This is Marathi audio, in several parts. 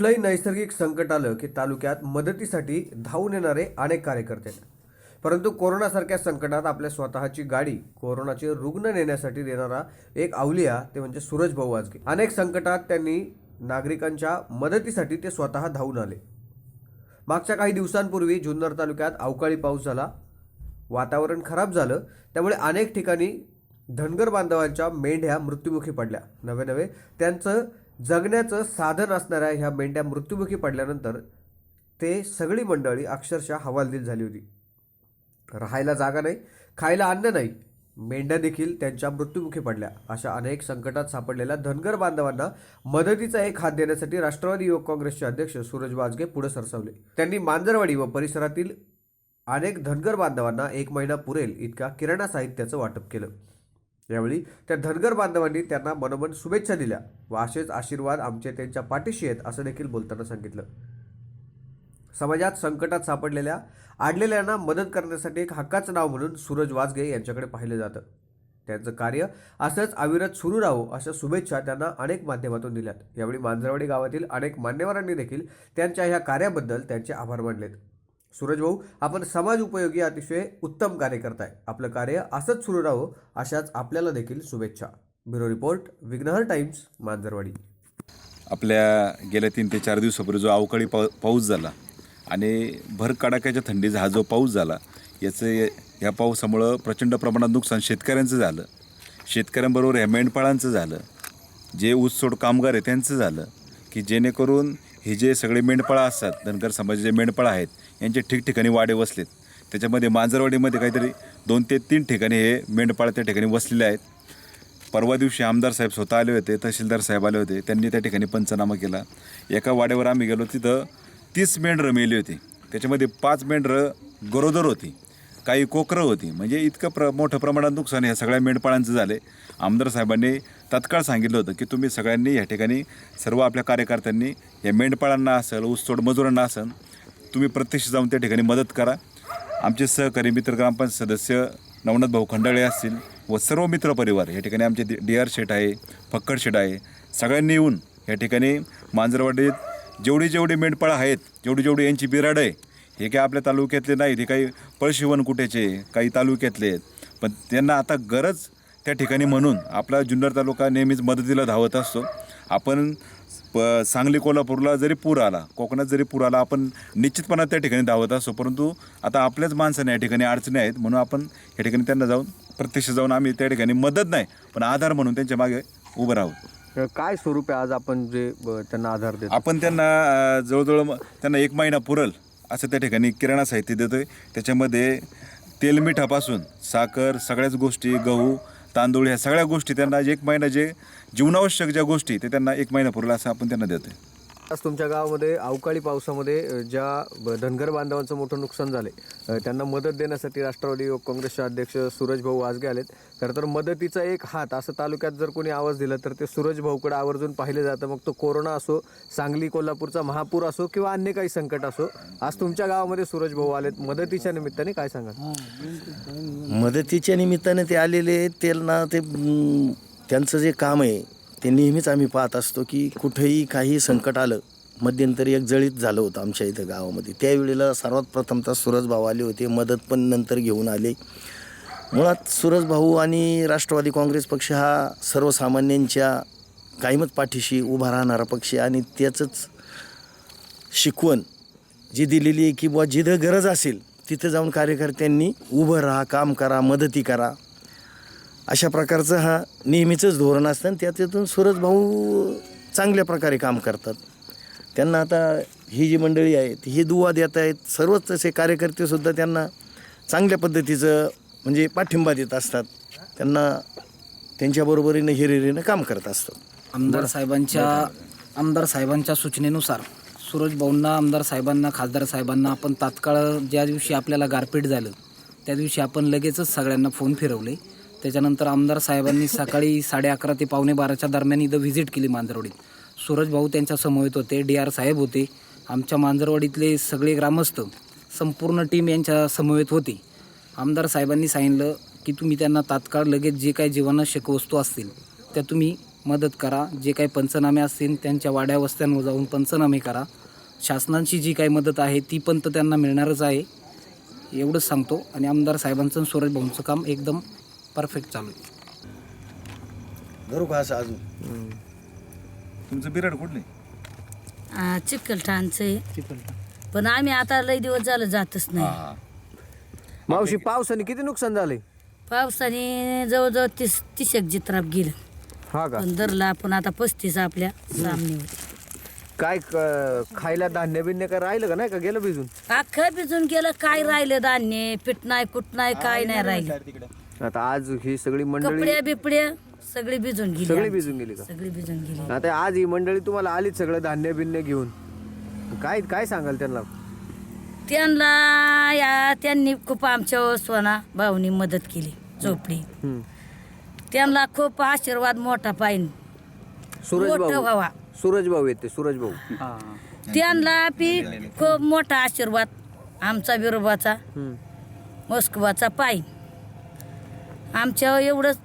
कुठलंही नैसर्गिक संकट आलं की तालुक्यात मदतीसाठी धावून येणारे अनेक कार्यकर्ते. आहेत. परंतु कोरोनासारख्या संकटात आपल्या स्वतःची गाडी कोरोनाचे रुग्ण नेण्यासाठी देणारा एक अवलिया ते म्हणजे सूरज भाऊ आजगे अनेक संकटात त्यांनी नागरिकांच्या मदतीसाठी ते स्वतः धावून आले. मागच्या काही दिवसांपूर्वी जुन्नर तालुक्यात अवकाळी पाऊस झाला. वातावरण खराब झालं. त्यामुळे अनेक ठिकाणी धनगर बांधवांच्या मेंढ्या मृत्युमुखी पडल्या. नवे नवे त्यांचं जगण्याचं साधन असणाऱ्या ह्या मेंढ्या मृत्युमुखी पडल्यानंतर ते सगळी मंडळी अक्षरशः हवालदिल झाली होती. राहायला जागा नाही खायला अन्न नाही. मेंढ्या देखील त्यांच्या मृत्युमुखी पडल्या. अशा अनेक संकटात सापडलेल्या धनगर बांधवांना मदतीचा एक हात देण्यासाठी राष्ट्रवादी युवक काँग्रेसचे अध्यक्ष सूरज वाजगे पुढे सरसावले. त्यांनी मांजरवाडी व परिसरातील अनेक धनगर बांधवांना एक महिना पुरेल इतका किराणा साहित्याचं वाटप केलं. यावेळी त्या धनगर बांधवांनी त्यांना मनोमन शुभेच्छा दिल्या व असेच आशीर्वाद आमचे त्यांच्या पाठीशी आहेत असं देखील बोलताना सांगितलं. समाजात संकटात सापडलेल्या आडलेल्यांना मदत करण्यासाठी एक हक्काचं नाव म्हणून सूरज वाजगे यांच्याकडे पाहिलं जातं. त्यांचं कार्य असंच अविरत सुरू राहो अशा शुभेच्छा त्यांना अनेक माध्यमातून दिल्यात. यावेळी मांजरवाडी गावातील अनेक मान्यवरांनी देखील त्यांच्या ह्या कार्याबद्दल त्यांचे आभार मानलेत. सूरज भाऊ आपण समाज उपयोगी अतिशय उत्तम कार्य करताय. आपलं कार्य असंच सुरू राहो अशाच आपल्याला देखील शुभेच्छा. Bureau report Vighnahar times Manjarwadi. आपल्या गेल्या तीन ते चार दिवसापूर्वी जो अवकाळी पाऊ पाऊस झाला आणि भर कडाक्याच्या थंडीचा हा जो पाऊस झाला याचं ह्या पावसामुळं प्रचंड प्रमाणात नुकसान शेतकऱ्यांचं झालं. शेतकऱ्यांबरोबर ह्या मेंढपाळांचं झालं. जे ऊसतोड कामगार आहे त्यांचं झालं की जेणेकरून हे जे सगळे मेंढपाळा असतात धनगर समाजाचे मेंढपाळा आहेत यांचे ठिकठिकाणी वाडे वसलेत. त्याच्यामध्ये मांजरवाडीमध्ये काहीतरी दोन ते तीन ठिकाणी हे मेंढपाळ त्या ठिकाणी वसलेले आहेत. परवा दिवशी आमदार साहेब स्वतः आले होते तहसीलदार साहेब आले होते त्यांनी त्या ठिकाणी पंचनामा केला. एका वाड्यावर आम्ही गेलो तिथं तीस मेंढरं मेली होती. त्याच्यामध्ये पाच मेंढरं गरोदर होती. काही कोकरं होती. म्हणजे इतकं प्र मोठं प्रमाणात नुकसान ह्या सगळ्या मेंढपाळांचं झाले. आमदार साहेबांनी तत्काळ सांगितलं होतं की तुम्ही सगळ्यांनी या ठिकाणी सर्व आपल्या कार्यकर्त्यांनी या मेंढपाळांना असेल ऊसतोड मजुरांना असेल तुम्ही प्रत्यक्ष जाऊन त्या ठिकाणी मदत करा. आमचे सहकारी मित्र ग्रामपंचायत सदस्य नवनाथ भाऊ खंडाळे असतील व सर्व मित्र परिवार या ठिकाणी आमचे डी आर शेठ आहे फक्कड शेठ आहे सगळ्यांनी येऊन या ठिकाणी मांजरवाडीत जेवढी जेवढी मेंढपाळं आहेत जेवढी जेवढी यांची बिराड आहे हे काय आपल्या तालुक्यातले नाही हे काही पळशिवन कुठेचे काही तालुक्यातले आहेत. पण त्यांना आता गरज त्या ठिकाणी म्हणून आपला जुन्नर तालुका नेहमीच मदतीला धावत असतो. आपण प सांगली कोल्हापूरला जरी पूर आला कोकणात जरी पूर आला आपण निश्चितपणे त्या ठिकाणी धावत असतो. परंतु आता आपल्याच माणसाने या ठिकाणी अडचणी आहेत म्हणून आपण या ठिकाणी त्यांना जाऊन प्रत्यक्ष जाऊन आम्ही त्या ठिकाणी मदत नाही पण आधार म्हणून त्यांच्या मागे उभं राहू. काय स्वरूप आहे आज आपण जे ब- त्यांना आधार देतो? आपण त्यांना अ, जवळजवळ म- त्यांना एक महिना पुरल. असं त्या ठिकाणी किराणा साहित्य देतो आहे त्याच्यामध्ये तेलमिठापासून साखर सगळ्याच गोष्टी गहू तांदूळ ह्या सगळ्या गोष्टी त्यांना एक महिना जे जीवनावश्यक ज्या गोष्टी ते त्यांना एक महिना पुरला असं आपण त्यांना देतो आहे आज तुमच्या गावामध्ये अवकाळी पावसामध्ये ज्या धनगर बांधवांचं मोठं नुकसान झाले त्यांना मदत देण्यासाठी राष्ट्रवादी युवक काँग्रेसचे अध्यक्ष सूरज भाऊ वाजगे आलेत खरं तर मदतीचा एक हात असं तालुक्यात जर कोणी आवाज दिला तर ते सूरज भाऊकडे आवर्जून पाहिले जातं. मग तो कोरोना असो सांगली कोल्हापूरचा महापूर असो किंवा अन्य काही संकट असो आज तुमच्या गावामध्ये सूरज भाऊ आलेत. मदतीच्या निमित्ताने काय सांगाल? मदतीच्या निमित्ताने ते आलेले त्यांना ते त्यांचं जे काम आहे ते नेहमीच आम्ही पाहत असतो की कुठेही काही संकट आलं मध्यंतरी एक जळीत झालं होतं आमच्या इथं गावामध्ये. त्यावेळेला सर्वात प्रथमतः सूरज भाऊ आले होते मदत पण नंतर घेऊन आले. मुळात सूरज भाऊ आणि राष्ट्रवादी काँग्रेस पक्ष हा सर्वसामान्यांच्या कायमच पाठीशी उभा राहणारा पक्ष आणि त्याचंच शिकवण जी दिलेली आहे की बुवा जिथं गरज असेल तिथं जाऊन कार्यकर्त्यांनी उभं राहा काम करा मदती करा. अशा प्रकारचं हा नेहमीचंच धोरण असतं आणि त्यातून सूरज भाऊ चांगल्या प्रकारे काम करतात. त्यांना आता ही जी मंडळी आहेत ही दुवा देत आहेत सर्वच तसे कार्यकर्तेसुद्धा त्यांना चांगल्या पद्धतीचं म्हणजे पाठिंबा देत असतात. त्यांना त्यांच्याबरोबरीनं हिरिरीनं काम करत असतात. आमदार साहेबांच्या आमदार साहेबांच्या सूचनेनुसार सूरज भाऊंना आमदार साहेबांना खासदार साहेबांना आपण तात्काळ ज्या दिवशी आपल्याला गारपीट झालं त्या दिवशी आपण लगेचच सगळ्यांना फोन फिरवले. त्याच्यानंतर आमदार साहेबांनी सकाळी साडे अकरा ते पावणे बाराच्या दरम्यान इथं व्हिजिट केली मांजरवाडीत. सूरज भाऊ त्यांच्या समवेत होते डी आर साहेब होते. आमच्या मांजरवाडीतले सगळे ग्रामस्थ संपूर्ण टीम यांच्या समवेत होती. आमदार साहेबांनी सांगितलं की तुम्ही त्यांना तात्काळ लगेच जे काही जीवनावश्यक वस्तू असतील त्या तुम्ही मदत करा. जे काही पंचनामे असतील त्यांच्या वाड्या वस्त्यांवर जाऊन पंचनामे करा. शासनाची जी काही मदत आहे ती पण तर त्यांना मिळणारच आहे. एवढंच सांगतो. आणि आमदार साहेबांचं सूरज भाऊंचं काम एकदम परफेक्ट चालू आहे धरू का असं अजून? तुमचं बिराड कुठले? चिकलठाणचं आहे. पण आम्ही आता लई दिवस झालं जातच नाही. मावशी पावसाने किती नुकसान झालंय? पावसाने जवळजवळ तीस तीस एक जित्राप गेलं. हा का? पण धरला पण आता पस्तीस आपल्या सामने काय क- खायला धान्य बिन्य काय राहिलं का? नाही का? गेलं भिजून? अख्खं भिजून गेलं. काय राहिलं धान्य? पीठ नाही कुठ नाही काय नाही राहिलं. आता आज ही सगळी मंडळी कपड्या बिपड्या सगळी भिजून गेली सगळी. भिजून गेली का? सगळी भिजून गेली. आता आज ही मंडळी तुम्हाला आलीच सगळं धान्य बिन्य घेऊन. काय काय सांगाल त्यांना? त्यांना या त्यांनी खूप आमच्या सोना भाऊनी मदत केली झोपडी. हम्म. त्यांना खूप आशीर्वाद मोठा पाहिजे. सूरज मोठं भाऊ. व्हावा सूरज भाऊ येते सूरज भाऊ. त्यांना बी खूप मोठा आशीर्वाद आमचा विरोबाचा हम्म. मस्कोबाचा पाय आमच्या एवढंच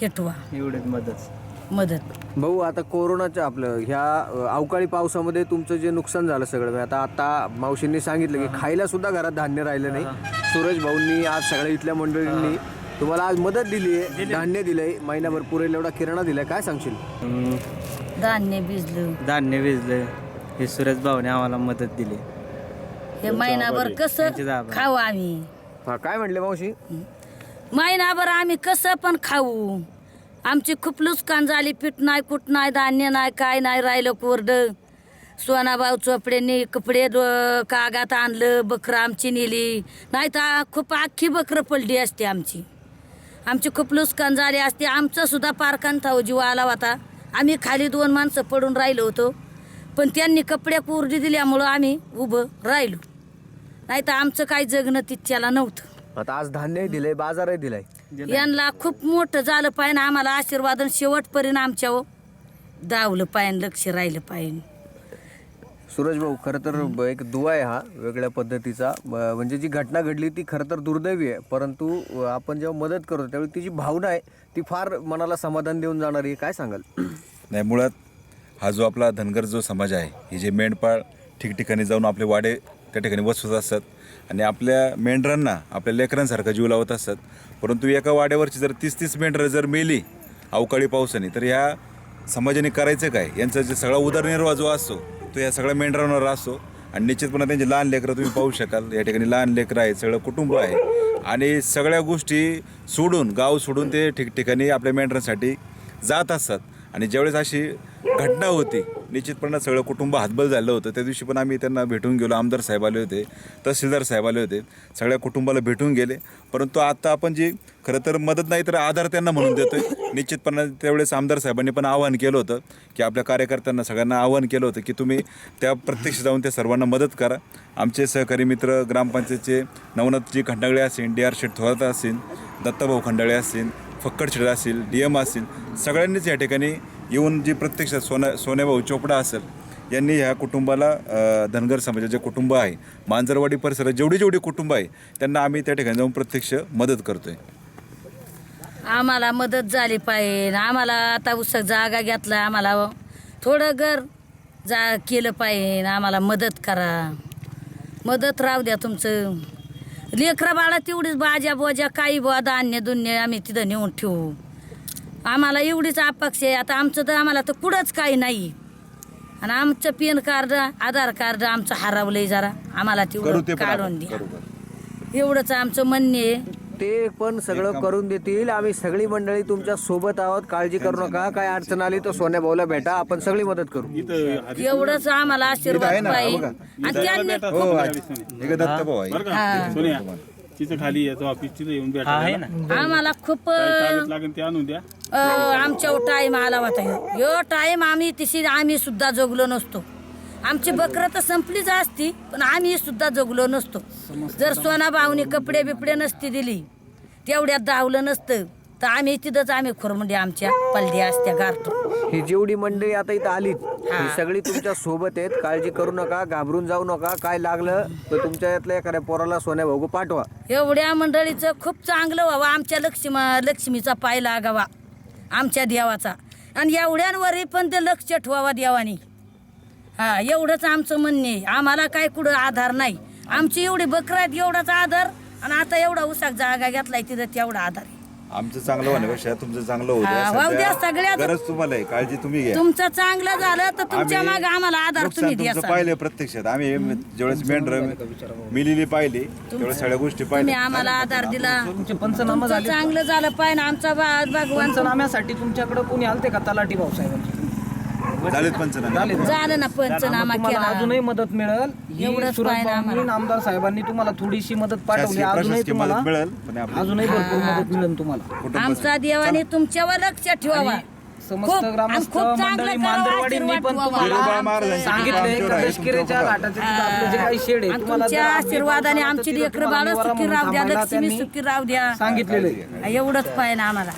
हेटवा. एवढेच मदत. मदत. भाऊ आता कोरोनाच्या आपलं ह्या अवकाळी पावसामध्ये तुमचं जे नुकसान झालं सगळं म्हणजे आता आता मावशींनी सांगितलं की खायला सुद्धा घरात धान्य राहिलं नाही. सूरज भाऊंनी आज सगळ्या इथल्या मंडळींनी तुम्हाला आज मदत दिली आहे धान्य दिलंय महिनाभर पुरेल एवढा किराणा दिलाय काय सांगशील? धान्य भिजलं. धान्य भिजलं. हे सुरेश भाऊने आम्हाला मदत दिली. हे महिनाभर कसं. खाऊ आम्ही. हा काय म्हणले मावशी? महिनाभर आम्ही कसं पण खाऊ. आमची खूप नुकसान झाली पीठ नाही कुठ नाही धान्य नाही काय नाही राहिलं कोरडं. सोनाभाऊ चोपड्यांनी कपडे कागात आणलं बकरं आमची नेली. नाही तर खूप अख्खी बकरं पडली असते आमची. आमची खूप नुकसान झाली असते. आमचं सुद्धा पारकांता जीव आला होता. आम्ही खाली दोन माणसं पडून राहिलो होतो. पण त्यांनी कपडे कोरडी दिल्यामुळं आम्ही उभं राहिलो. नाही तर आमचं काही जगणं तिथ्याला नव्हतं. आता आज धान्यही दिलंय बाजारही दिलाय. यांना खूप मोठं झालं पाहिजे आम्हाला आशीर्वाद आणि शेवटपर्यंत आमच्यावर दावलं पाहिजे लक्ष राहिलं पाहिजे. सूरज भाऊ खरं तर ब- एक दुवा आहे हा वेगळ्या पद्धतीचा. ब- म्हणजे जी घटना घडली ती खरं तर दुर्दैवी आहे परंतु अ, आपण जेव्हा मदत करतो त्यावेळी ती जी भावना आहे ती फार मनाला समाधान देऊन जाणारी आहे. काय सांगाल? नाही मुळात हा जो आपला धनगर जो समाज आहे ही जे मेंढपाळ ठिकठिकाणी जाऊन आपले वाडे त्या ठिकाणी वसवत असतात आणि आपल्या मेंढरांना आपल्या लेकरांसारखा जीव लावत असतात परंतु एका वाड्यावरची जर तीस तीस मेंढरं जर मेली अवकाळी पावसाने तर ह्या समाजाने करायचं काय? यांचा जे सगळा उदरनिर्वाह जो असतो तो या सगळ्या मेंढरांवर असतो आणि निश्चितपणे त्यांची लहान लेकरं तुम्ही पाहू शकाल. या ठिकाणी लहान लेकरं आहेत सगळं कुटुंब आहे. आणि सगळ्या गोष्टी सोडून गाव सोडून ते ठिकठिकाणी आपल्या मेंढरांसाठी जात असतात आणि ज्यावेळेस अशी घटना होती निश्चितपणे सगळं कुटुंब हातबल झालं होतं. त्या दिवशी पण आम्ही त्यांना भेटून गेलो. आमदार साहेब आले होते तहसीलदार साहेब आले होते. सगळ्या कुटुंबाला भेटून गेले. परंतु आता आपण जी खरं तर मदत नाही तर आधार त्यांना म्हणून देतो आहे निश्चितपणे त्यावेळेस आमदार साहेबांनी पण आवाहन केलं होतं की आपल्या कार्यकर्त्यांना सगळ्यांना आवाहन केलं होतं की तुम्ही त्या प्रत्यक्ष जाऊन त्या सर्वांना मदत करा. आमचे सहकारी मित्र ग्रामपंचायतचे नवनाथजी खंडागळे असतील डी आर शेठ थोरात असेल दत्ताभाऊ खंडाळे असेल फक्कड असेल डी एम असेल सगळ्यांनीच या ठिकाणी येऊन जी प्रत्यक्ष सोना सोन्याभाऊ चोपडा असेल यांनी ह्या कुटुंबाला धनगर समाजाचे कुटुंब आहे मांजरवाडी परिसरात जेवढी जेवढी कुटुंब आहे त्यांना आम्ही त्या ठिकाणी जाऊन प्रत्यक्ष मदत करतोय. आम्हाला मदत झाली पाहिजे. आम्हाला आता उसक जागा घेतला आम्हाला थोडं घर जा केलं पाहिजे. आम्हाला मदत करा. मदत राहू द्या तुमचं. लेकरं बाळा तेवढीच भाज्या बोज्या काही बुवा धान्य दुन्य आम्ही तिथं नेऊन ठेवू. आम्हाला एवढीच अपेक्षा आहे. आता आमचं तर आम्हाला तर कुठंच काही नाही. आणि आमचं पॅन कार्ड आधार कार्ड आमचं हरवलंय जरा. आम्हाला तेवढं काढून. द्या. एवढंच आमचं म्हणणे आहे. ते पण सगळं करून देतील. आम्ही सगळी मंडळी तुमच्यासोबत आहोत. काळजी करू नका. काय अडचण आली तर सोन्या भाऊला भेटा. आपण सगळी मदत करू. एवढंच आम्हाला आशीर्वाद पाहिजे आणि त्यांनी हो आहे. हे. आहे. सोनिया. तिथं खाली येतो ऑफिस तिथं येऊन भेटा आहे ना. आम्हाला खूप लागेल ते आणून द्या. आमच्या टाईम आला होता. ह्यो. ह्यो टाईम आम्ही तिशी आम्ही सुद्धा जगलो नसतो. आमची बकरं तर संपलीच असती पण आम्ही सुद्धा जगलो नसतो. जर सोना भाऊनी कपडे बिपडे नसती दिली तेवढ्यात धावलं नसतं. तर आम्ही तिथंच आम्ही खुरमुंडी आमच्या पलद्या असत्या गारतो. ही जेवढी मंडळी आता इथं आलीत ही. सगळी तुमच्यासोबत आहेत. काळजी करू नका घाबरून जाऊ नका. काय लागलं तर तुमच्या यातल्या एखाद्या पोराला सोन्या भाऊ पाठवा. एवढ्या मंडळीचं खूप चांगलं व्हावं. आमच्या लक्ष्मी लक्ष्मीचा पाय लागावा आमच्या देवाचा. आणि एवढ्यांवरही पण ते लक्ष ठेवावा देवानी. हा एवढंच आमचं म्हणणे आहे. आम्हाला काय कुठं आधार नाही. आमची एवढी बकरं आहेत एवढाच आधार. आणि आता एवढा उसाक जागा घेतलाय तिथं तेवढा आधार आहे. आमचं चांगलं होण्यापेक्षा तुमचं चांगलं. हा, द्या सध्या सगळ्यात. गरज तुम्हाला आहे काळजी तुम्ही घ्या. तुमचं चांगलं झालं तर तुमच्या मागे आम्हाला आधार नुकसान तुम्ही तुमचं पाहिलं प्रत्यक्षात आम्ही ज्यावेळेस मेंढर मिलीली पाहिली त्यावेळेस सगळ्या गोष्टी तुम्ही पाहिल्या आम्हाला आधार दिला. तुमचे पंचनामा तुमचं झाले. चांगलं झालं पाहिजे आमचा बा- भगवान पंचनाम्यासाठी तुमच्याकडे कोणी आलते का तलाठी भाऊसाहेबांचे? झालेत पंचनामे. झाले ना पंचनामा तुम्हाला केला. अजूनही मदत मिळेल. ही एवढंच सुरज पाहिजे भाऊंनी आम्हाला. आमदार साहेबांनी तुम्हाला थोडीशी मदत पाठवली. शासकीय अजूनही प्रशासकीय तुम्हाला मदत मिळेल पण आपलं अजूनही भरपूर मदत मिळेल तुम्हाला. कुटुंब आमचा देवाने तुमच्यावर लक्ष ठेवावा. समस्त खूप- आणि ग्रामस्थ खूप चांगलं मंडळी करावं, मांजरवाडींनी पण आशीर्वाद तुम्हाला बिरोबा महाराजांची सांगितलंय आमच्यावर आहे, कदशकिरीच्या तुमच्यावर घाटाचे तिथं आपलं जे काही शेड आहे आणि तुम्हाला जर तुमच्या आपली आशीर्वादाने पावसाळ्यात आमची तिथं लेकरं तुम्हाला बाळ निवारा सुखी म्हणून राहू द्या थांबायला लक्ष्मी त्यांनी सुखी राहू द्या. सांगितलेलं आहे. एवढंच पाहिजे आम्हाला.